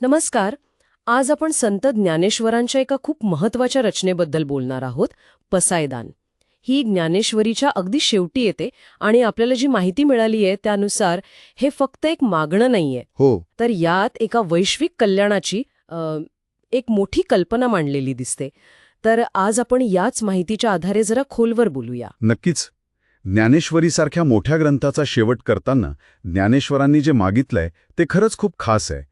नमस्कार. आज आपण संत ज्ञानेश्वरांच्या एका खूप महत्त्वाच्या रचनेबद्दल बोलणार आहोत पसायदान. ही ज्ञानेश्वरीच्या अगदी शेवटी येते आणि आपल्याला जी माहिती मिळाली आहे त्यानुसार हे फक्त एक मागणं नाहीये. हो. तर यात एका वैश्विक कल्याणाची एक मोठी कल्पना मांडलेली दिसते. तर आज आपण याच माहितीच्या आधारे जरा खोलवर बोलूया. नक्कीच. ज्ञानेश्वरीसारख्या मोठ्या ग्रंथाचा शेवट करताना ज्ञानेश्वरांनी जे मागितलंय ते खरंच खूप खास आहे.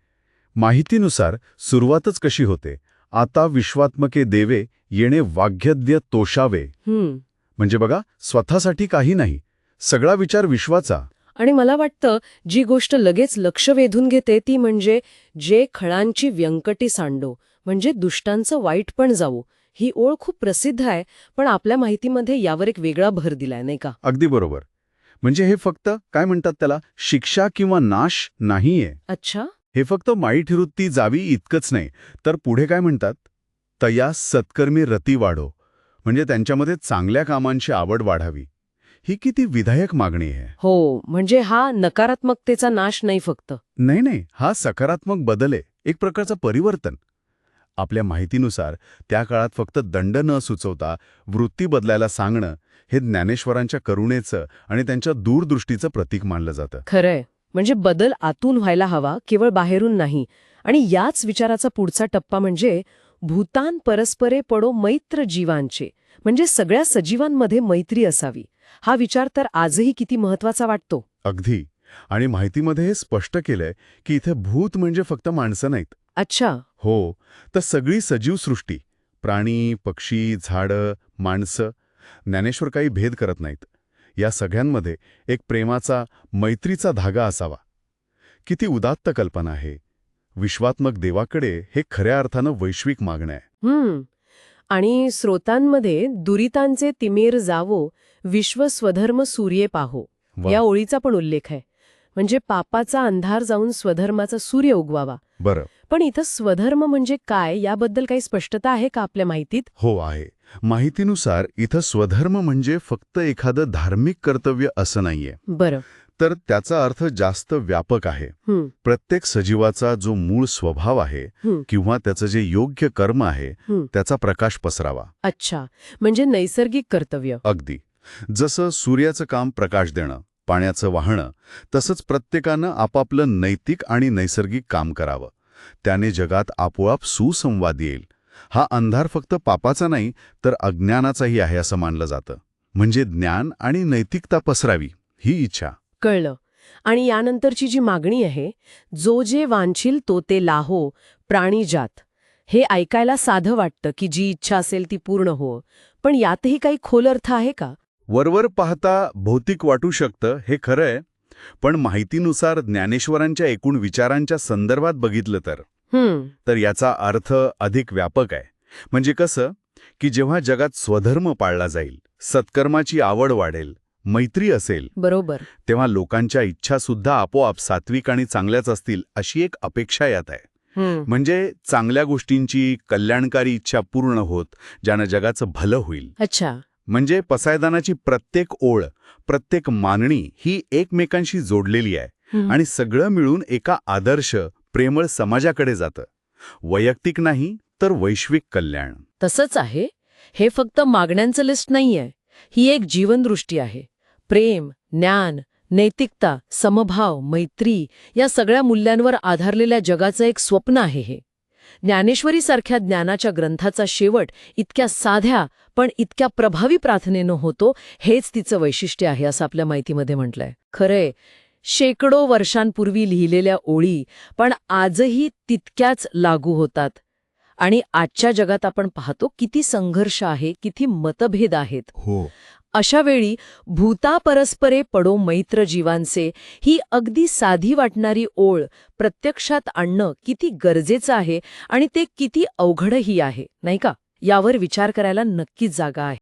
माहितीनुसार सुरुवातच कशी होते? आता विश्वात्मके देवे येणे वाग्यद्य तोषावे. म्हणजे बघा स्वतःसाठी काही नाही सगळा विचार विश्वाचा. आणि मला वाटतं जी गोष्ट लगेच लक्ष वेधून घेते ती म्हणजे जे खळांची व्यंकटी सांडो म्हणजे दुष्टांचं वाईट पण जावो. ही ओळ खूप प्रसिद्ध आहे पण आपल्या माहितीमध्ये यावर एक वेगळा भर दिलाय नाही का? अगदी बरोबर. म्हणजे हे फक्त काय म्हणतात त्याला शिक्षा किंवा नाश नाहीये. अच्छा. हे फक्त वाईट वृत्ती जावी इतकंच नाही तर पुढे काय म्हणतात? तया सत्कर्मी रती वाढो म्हणजे त्यांच्यामध्ये चांगल्या कामांची आवड वाढावी. ही किती विधायक मागणी आहे. हो म्हणजे हा नकारात्मकतेचा नाश नाही फक्त. नाही नाही हा सकारात्मक बदल आहे एक प्रकारचं परिवर्तन. आपल्या माहितीनुसार त्या काळात फक्त दंड न सुचवता वृत्ती बदलायला सांगणं हे ज्ञानेश्वरांच्या करुणेचं आणि त्यांच्या दूरदृष्टीचं प्रतीक मानलं जातं. खरंय. म्हणजे बदल आतून व्हायला हवा केवळ बाहेरून नाही. आणि याच विचाराचा पुढचा टप्पा म्हणजे भूतान परस्परे पडो मैत्र जीवांचे. म्हणजे सगळ्या सजीवांमध्ये मैत्री असावी. हा विचार तर आजही किती महत्त्वाचा वाटतो? अगदी. आणि माहितीमध्ये हे स्पष्ट केलंय की इथे भूत म्हणजे फक्त माणसं नाहीत. अच्छा. हो तर सगळी सजीव सृष्टी प्राणी पक्षी झाडं माणसं ज्ञानेश्वर काही भेद करत नाहीत. या सगळ्यांमध्ये एक प्रेमाचा मैत्रीचा धागा असावा. किती उदात्त कल्पना आहे. विश्वात्मक देवाकडे हे खऱ्या अर्थानं वैश्विक मागणं आहे. आणि स्रोतांमध्ये दुरितांचे तिमीर जावो विश्व स्वधर्म सूर्ये पाहो. या ओळीचा पण उल्लेख आहे. म्हणजे पापाचा अंधार जाऊन स्वधर्माचा सूर्य उगवावा. बरं. पण इथं स्वधर्म म्हणजे काय याबद्दल काही स्पष्टता आहे का आपल्या माहितीत? हो आहे. माहितीनुसार इथं स्वधर्म म्हणजे फक्त एखादं धार्मिक कर्तव्य असं नाहीये. बरं. तर त्याचा अर्थ जास्त व्यापक आहे. प्रत्येक सजीवाचा जो मूळ स्वभाव आहे किंवा त्याचं जे योग्य कर्म आहे. त्याचा प्रकाश पसरावा. अच्छा. म्हणजे नैसर्गिक कर्तव्य. अगदी. जसं सूर्याचं काम प्रकाश देणं पाण्याचं वाहणं तसंच प्रत्येकानं आपापलं नैतिक आणि नैसर्गिक काम करावं. त्याने जगात आपोआप सुसंवाद येईल. हा अंधार फक्त पापाचा नाही तर अज्ञानाचाही आहे असं मानलं जातं. म्हणजे ज्ञान आणि नैतिकता पसरावी ही इच्छा. कळलं. आणि यानंतरची जी मागणी आहे जो जे वांछील तो ते लाहो प्राणीजात हे ऐकायला साधं वाटतं की जी इच्छा असेल ती पूर्ण हो. पण यातही काही खोल अर्थ आहे का? वरवर पाहता भौतिक वाटू शकतं हे खरं आहे पण माहितीनुसार ज्ञानेश्वरांच्या एकूण विचारांच्या संदर्भात बघितलं तर. तर याचा अर्थ अधिक व्यापक आहे. म्हणजे कसं? की जेव्हा जगात स्वधर्म पाळला जाईल सत्कर्माची आवड वाढेल मैत्री असेल बरोबर. तेव्हा लोकांच्या इच्छासुद्धा आपोआप सात्विक आणि चांगल्याच असतील अशी एक अपेक्षा यात आहे. म्हणजे चांगल्या गोष्टींची कल्याणकारी इच्छा पूर्ण होत ज्यानं जगाचं भलं होईल. अच्छा. म्हणजे पसायदानाची प्रत्येक ओळ प्रत्येक मानणी ही एकमेकांशी जोडलेली आहे. आणि सगळं मिळून एका आदर्श प्रेमळ समाजाकडे जातं. वैयक्तिक नाही तर वैश्विक कल्याण. तसंच आहे. हे फक्त मागण्यांचं लिस्ट नाहीये. ही एक जीवनदृष्टी आहे. प्रेम ज्ञान नैतिकता समभाव मैत्री या सगळ्या मूल्यांवर आधारलेल्या जगाचं एक स्वप्न आहे हे. ज्ञानेश्वरीसारख्या ज्ञानाच्या ग्रंथाचा शेवट इतक्या साध्या पण इतक्या प्रभावी प्रार्थनेनं होतो हेच तिचं वैशिष्ट्य आहे असं आपल्या माहितीमध्ये म्हटलंय. खरंय शेकडो वर्षांपूर्वी लिहिलेल्या ओळी पण आजही तितक्याच लागू होतात. आणि आजच्या जगात आपण पाहतो किती संघर्ष आहे किती मतभेद आहेत. हो. अशा वेळी भूता परस्परे पडो मैत्र जीवांचे ही अगदी साधी वाटणारी ओळ प्रत्यक्षात आणणं किती गरजेचं आहे आणि ते किती अवघडही आहे नाही का? यावर विचार करायला नक्कीच जागा आहे.